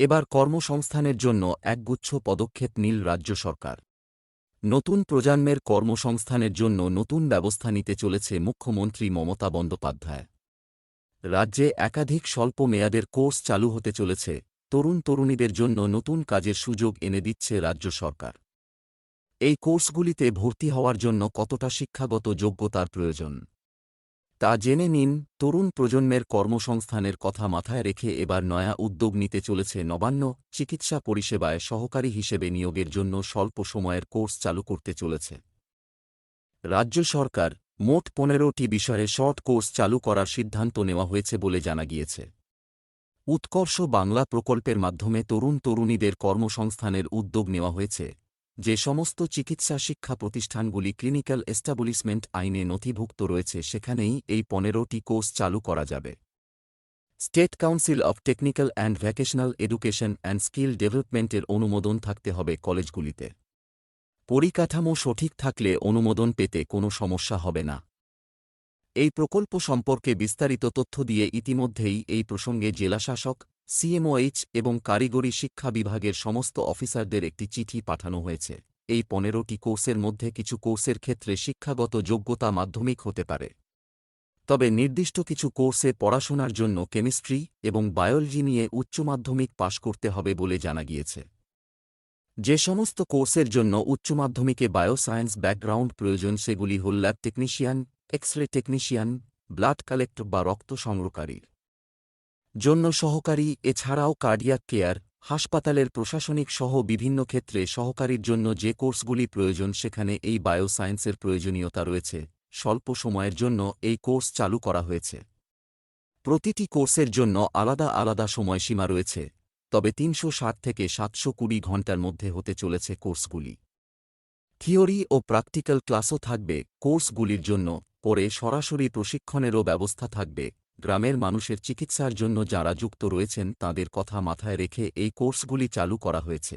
এবার কর্মসংস্থানের জন্য একগুচ্ছ পদক্ষেপ নীল রাজ্য সরকার। নতুন প্রজন্মের কর্মসংস্থানের জন্য নতুন ব্যবস্থা নিতে চলেছে মুখ্যমন্ত্রী মমতা বন্দ্যোপাধ্যায়। রাজ্যে একাধিক স্বল্প মেয়াদের কোর্স চালু হতে চলেছে, তরুণ তরুণীদের জন্য নতুন কাজের সুযোগ এনে দিচ্ছে রাজ্য সরকার। এই কোর্সগুলিতে ভর্তি হওয়ার জন্য কতটা শিক্ষাগত যোগ্যতার প্রয়োজন? তা জেনে নিন, তরুণ প্রজন্মের কর্মসংস্থানের কথা মাথায় রেখে এবার নয়া উদ্যোগ নিতে চলেছে নবান্ন চিকিৎসা পরিষেবায় সহকারী হিসেবে নিয়োগের জন্য স্বল্প সময়ের কোর্স চালু করতে চলেছে। রাজ্য সরকার মোট পনেরোটি বিষয়ে শর্ট কোর্স চালু করার সিদ্ধান্ত নেওয়া হয়েছে বলে জানা গিয়েছে। উৎকর্ষ বাংলা প্রকল্পের মাধ্যমে তরুণ তরুণীদের কর্মসংস্থানের উদ্যোগ নেওয়া হয়েছে। যে সমস্ত চিকিৎসা শিক্ষা প্রতিষ্ঠানগুলি ক্লিনিক্যাল এস্টাবলিশমেন্ট আইনে নথিভুক্ত রয়েছে সেখানেই এই পনেরোটি কোর্স চালু করা যাবে। State council of technical and vocational education and skill ডেভেলপমেন্টের অনুমোদন থাকতে হবে কলেজগুলিতে। পরিকাঠামো সঠিক থাকলে অনুমোদন পেতে কোনো সমস্যা হবে না। এই প্রকল্প সম্পর্কে বিস্তারিত তথ্য দিয়ে ইতিমধ্যেই এই প্রসঙ্গে জেলাশাসক সিএমওএইচ এবং কারিগরি শিক্ষা বিভাগের সমস্ত অফিসারদের একটি চিঠি পাঠানো হয়েছে। এই পনেরোটি কোর্সের মধ্যে কিছু কোর্সের ক্ষেত্রে শিক্ষাগত যোগ্যতা মাধ্যমিক হতে পারে। তবে নির্দিষ্ট কিছু কোর্সে পড়াশোনার জন্য কেমিস্ট্রি এবং বায়োলজি নিয়ে উচ্চ মাধ্যমিক পাশ করতে হবে বলে জানা গিয়েছে। যে সমস্ত কোর্সের জন্য উচ্চ মাধ্যমিকে বায়োসায়েন্স ব্যাকগ্রাউন্ড প্রয়োজন সেগুলি হল lab technician X ray technician, blood collector বা রক্ত সংগ্রহকারীর। জন্য সহকারী, এছাড়াও কার্ডিয়াক কেয়ার হাসপাতালের প্রশাসনিক সহ বিভিন্ন ক্ষেত্রে সহকারীর জন্য যে কোর্সগুলি প্রয়োজন সেখানে এই বায়োসায়েন্সের প্রয়োজনীয়তা রয়েছে। স্বল্প সময়ের জন্য এই কোর্স চালু করা হয়েছে। প্রতিটি কোর্সের জন্য আলাদা আলাদা সময়সীমা রয়েছে, তবে তিনশো ষাট থেকে সাতশো কুড়ি ঘণ্টার মধ্যে হতে চলেছে কোর্সগুলি। থিওরি ও প্র্যাকটিক্যাল ক্লাসও থাকবে, কোর্সগুলির জন্য পরে সরাসরি প্রশিক্ষণেরও ব্যবস্থা থাকবে। গ্রামের মানুষের চিকিৎসার জন্য যারা যুক্ত রয়েছেন, তাদের কথা মাথায় রেখে এই কোর্সগুলি চালু করা হয়েছে।